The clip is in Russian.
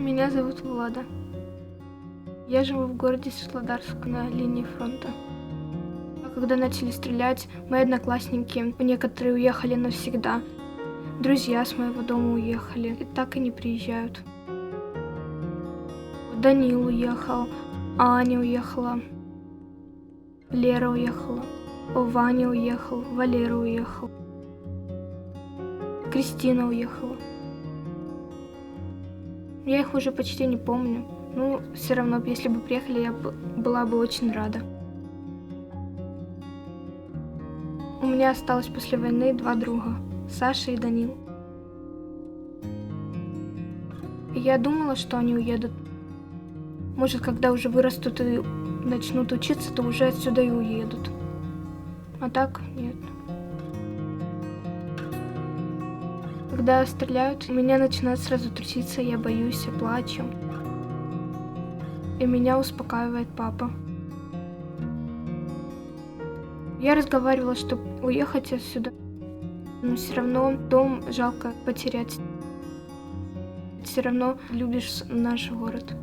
Меня зовут Влада. Я живу в городе Светлодарск на линии фронта. А когда начали стрелять, мои одноклассники, некоторые уехали навсегда. Друзья с моего дома уехали и так и не приезжают. Данил уехал, Аня уехала, Лера уехала, Ваня уехал, Валера уехал, Кристина уехала. Я их уже почти не помню. Ну, все равно, если бы приехали, я бы, была бы очень рада. У меня осталось после войны два друга, Саша и Данил. Я думала, что они уедут. Может, когда уже вырастут и начнут учиться, то уже отсюда и уедут. А так нет. Когда стреляют, меня начинает сразу труситься, я боюсь, я плачу. И меня успокаивает папа. Я разговаривала, чтобы уехать отсюда, но все равно дом жалко потерять. Все равно любишь наш город.